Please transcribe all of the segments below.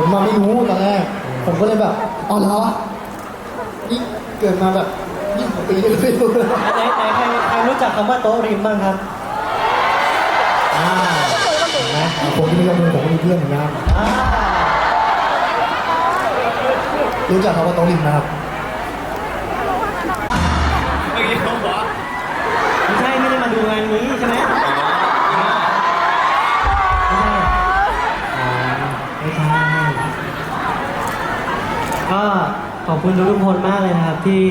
ผมมาไม่รู้ตอนแรกผมก็เลยแบบอ๋อเหรอนี่เกิดมาแบบยี่สิบปีเลยไม่รู้เลยไหนไหนใครใครรู้จักคำว่าโต๊ะริมบ้างครับอ่าเห็นไหมผมที่ไม่ยอมเลยผมก็มีเพื่อนเหมือนกันอ่ารู้จักคำว่าโต๊ะริมนะครับไม่ใช่ไม่ได้มาดูงานนี้ใช่ไหม ก็ขอบคุณทุกๆคนมากเลยนะครับ ที่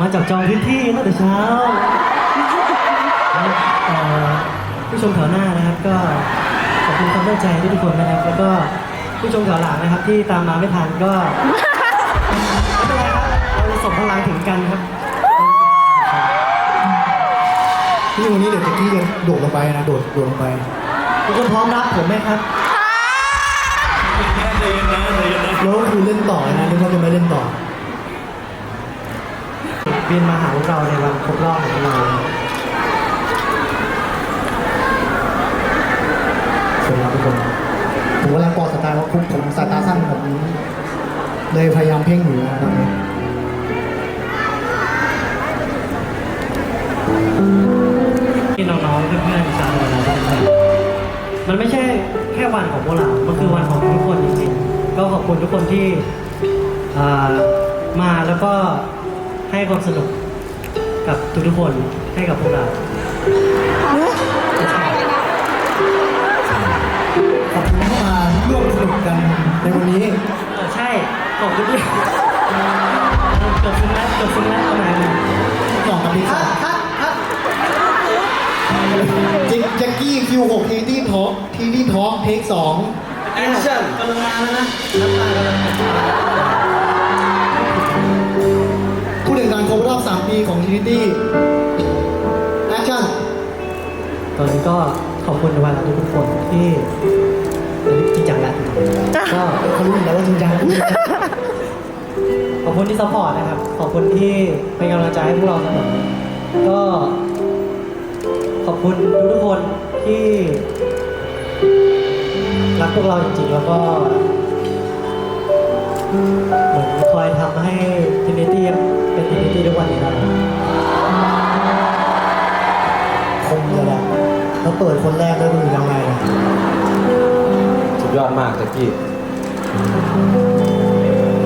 มาจับจองพื้นที่ตั้งแต่เช้าเอ่อผู้ชมแถวหน้านะครับ ก็ขอบคุณความตั้งใจทุกๆคนนะครับ แล้วก็ผู้ชมแถวหลังนะครับที่ตามมาไม่ทันก็ไม่เป็นไรครับเราจะส่งพลังถึงกันครับที่วันนี้เดี๋ยวตะกี้จะโดดลงไปนะ โดดโดดลงไป ทุกคนพร้อมรับผมไหมครับ แล้วก็คือเล่นต่อนะนึกว่าจะไม่เล่นต่อบินมาหาพวกเราในวันครบรอบของเราสวัสดีครับทุกคนผมกำลังปอดสายตาเพราะผมผมสตายตาสั้นผมเลยพยายามเพ่งอยู่นะตอนนี้ที่น้องๆเพื่อนๆชาวเราทุกคนมันไม่ใช่แค่วันของพวกเรา มันคือวันของทุกคน ก็ขอบคุณทุกคนที่อ่ามาแล้วก็ให้ความสนุกกับทุกๆคนให้กับพวกเรา ขอบคุณที่มาร่วมสนุกกันในวันนี้เออใช่ขอบคุณที่เกือบซึ้งแล้วเกือบซึ้งแล้วเอาใหม่เอาใหม่สองกับพี่สองจิกแจ็คกี้คิวหกทีที่ท็อปทีที่ท็อปเทคสอง แอคชั่นกำลังมาแล้วนะน้ำตากำลังมาผู้ถึงการครบรอบ3ปีของ Trinity แอคชั่น ตอนนี้ก็ขอบคุณในวันทุกๆคนที่จริงจังแล้วก็เขารู้อยู่แล้วว่าจริงจังขอบคุณที่ซัพพอร์ตนะครับ ขอบคุณที่เป็นกำลังใจให้พวกเราเสมอก็ ขอบคุณทุกๆคนที่ รักพวกเราจริงๆแล้วก็เหมือนคอยทำให้ทินิตี้เป็นทินิตี้ทุกวันนี้ได้คงจะแบบแล้วเปิดคนแรกได้ดูยังไงอะสุดยอดมากตะกี้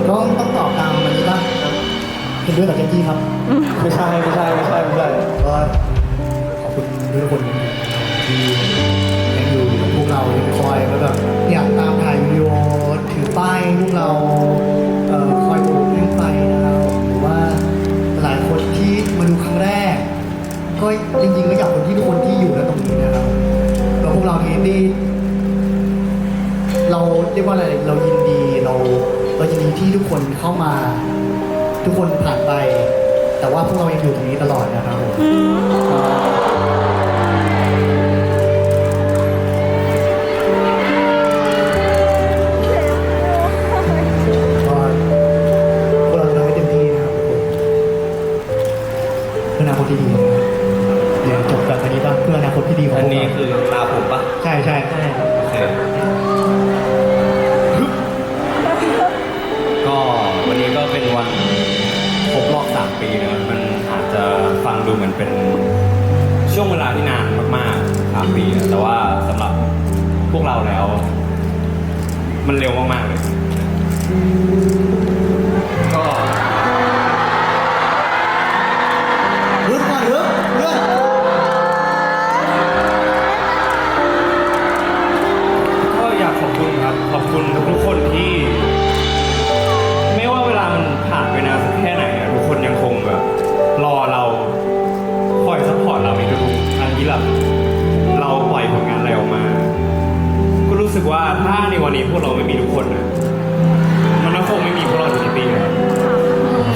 ก็ต้องตอบตามมันนี้ป่ะเห็นด้วยกับแจ็คกี้ครับ ไม่ใช่ไม่ใช่ไม่ นี่เราเรียกว่าอะไรเรายินดีเราเรายินดีที่ทุกคนเข้ามา ทุกคนผ่านไป แต่ว่าพวกเรายังอยู่ตรงนี้ตลอดนะครับผม ครบรอบสามปีนะครับมันอาจจะฟังดูเหมือนเป็นช่วงเวลาที่นานมากๆสามปีนะแต่ว่าสำหรับพวกเราแล้ว มันเร็วมากๆเลย กว่าถ้าในวันนี้พวกเราไม่มีทุกคนนะมันก็คงไม่มีพวกเราในปีนะ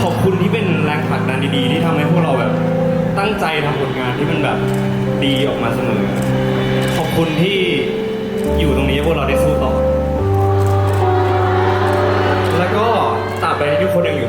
ขอบคุณที่เป็นแรงผลักดันดีๆ ที่ทำให้พวกเราแบบ ตั้งใจทำผลงานที่มันแบบดีออกมาเสมอ ขอบคุณที่อยู่ตรงนี้พวกเราได้สู้ต่อ แล้วก็ตราบใดที่ทุกคนยังอยู่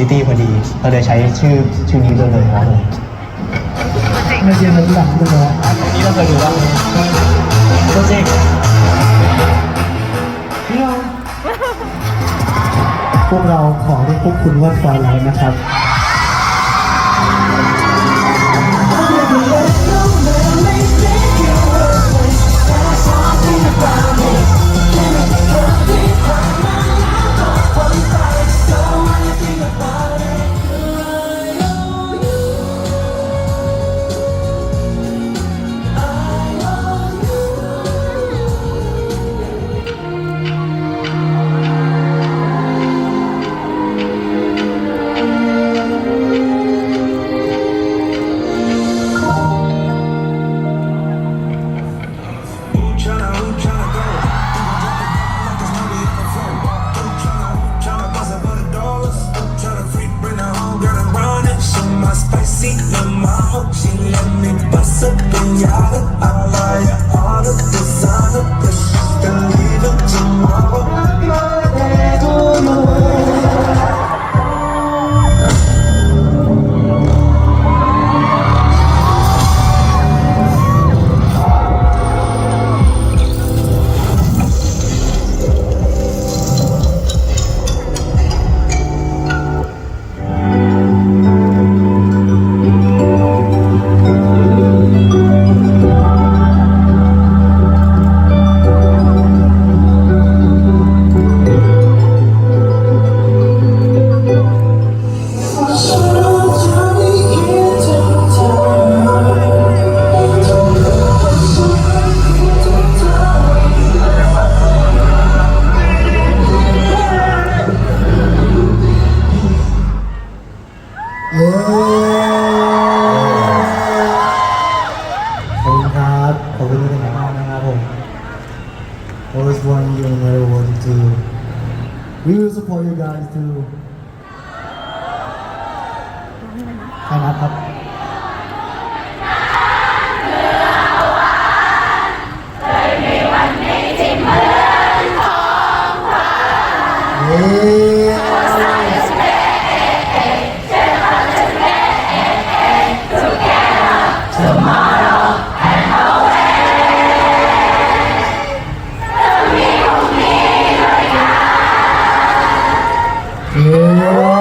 คือชื่อย่อของ PTT พอดี เราเลยใช้ชื่อชื่อนี้ด้วยเลยครับผมไม่เรียนมันหลังด้วยนะนี่เราเคยดูว่าโปรเจกต์พี่น้องพวกเราขอเรียกพวกคุณว่าฟอร์ไลท์นะครับ Always want you no matter what you do We will support you guys too ใครนับครับ เ